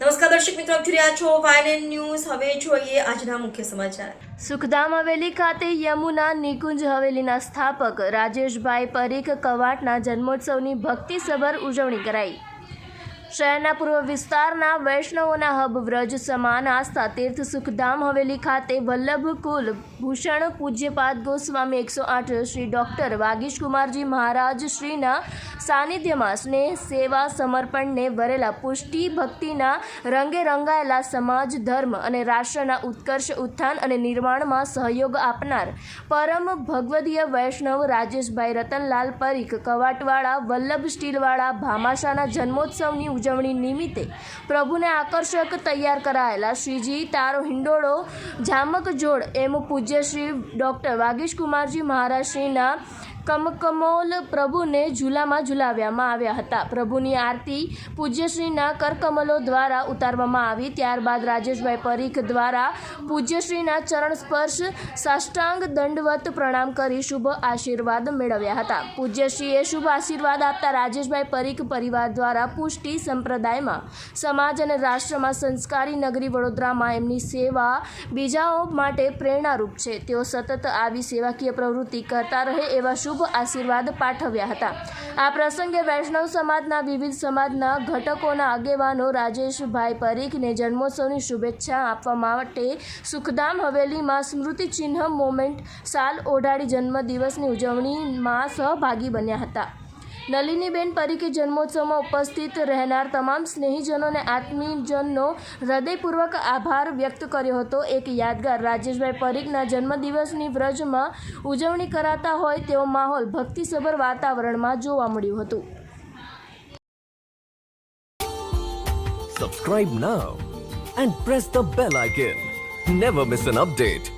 દર્શક મિત્રો, આપ રહ્યા છો વાયન ન્યૂઝ હવે જોઈએ આજના મુખ્ય સમાચાર. સુખધામ હવેલી ખાતે યમુના નિકુંજ હવેલીના સ્થાપક રાજેશભાઈ પરીખ કવાટના જન્મોત્સવની ભક્તિસભર ઉજવણી કરાઈ. શહેરના પૂર્વ વિસ્તારના વૈષ્ણવોના હબ વ્રજ સમાન આસ્થા તીર્થ સુખધામ હવેલી ખાતે વલ્લભ કુલ ભૂષણ પૂજ્યપાદ ગોસ્વામી એકસો આઠ શ્રી ડૉક્ટર વાગીશ કુમારજી મહારાજ શ્રીના સાનિધ્યમાં સ્નેહ, સેવા, સમર્પણને વરેલા પુષ્ટિ, ભક્તિના રંગે રંગાયેલા સમાજ, ધર્મ અને રાષ્ટ્રના ઉત્કર્ષ ઉત્થાન અને નિર્માણમાં સહયોગ આપનાર પરમ ભગવદીય વૈષ્ણવ રાજેશભાઈ રતનલાલ પરીખ, કવાટવાળા વલ્લભ સ્ટીલવાળા ભામાશાના જન્મોત્સવની ઉજવણી નિમિત્તે પ્રભુને આકર્ષક તૈયાર કરાયેલા શ્રીજી તારો હિંડોળો, જામક જોડ, એમ પૂજ્ય શ્રી ડૉક્ટર વાગીશ કુમારજી મહારાજ શ્રીના કમકમોલ પ્રભુને ઝૂલામાં ઝુલાવ્યામાં આવ્યા હતા. પ્રભુની આરતી પૂજ્યશ્રીના કરકમલો દ્વારા ઉતારવામાં આવી. ત્યારબાદ રાજેશભાઈ પરીખ દ્વારા પૂજ્યશ્રીના ચરણ સ્પર્શ સાષ્ટાંગ દંડવત પ્રણામ કરી શુભ આશીર્વાદ મેળવ્યા હતા. પૂજ્યશ્રીએ શુભ આશીર્વાદ આપતા રાજેશભાઈ પરીખ પરિવાર દ્વારા પુષ્ટિ સંપ્રદાયમાં, સમાજ અને રાષ્ટ્રમાં સંસ્કારી નગરી વડોદરામાં એમની સેવા બીજાઓ માટે પ્રેરણારૂપ છે. તેઓ સતત આવી સેવાકીય પ્રવૃત્તિ કરતા રહે એવા શુભ આશીર્વાદ પાઠવ્યા હતા. આ પ્રસંગે વૈષ્ણવ સમાજના વિવિધ સમાજના ઘટકોના આગેવાનો રાજેશભાઈ પરીખને જન્મોત્સવની શુભેચ્છા આપવા માટે સુખધામ હવેલીમાં સ્મૃતિ ચિહ્ન મોમેન્ટ સાલ ઓઢાડી જન્મદિવસની ઉજવણીમાં સહભાગી બન્યા હતા. નલિનીબેન પરીખે જન્મોત્સવમાં ઉપસ્થિત રહેનાર તમામ સ્નેહીજનોને આત્મીજનનો હૃદયપૂર્વક આભાર વ્યક્ત કર્યો હતો એક યાદગાર રાજેશભાઈ પરીખના જન્મદિવસની વ્રજમાં ઉજવણી કરાતા હોય તેવો માહોલ ભક્તિસભર વાતાવરણમાં જોવા મળ્યું હતું Subscribe now and press the bell icon. Never miss an update.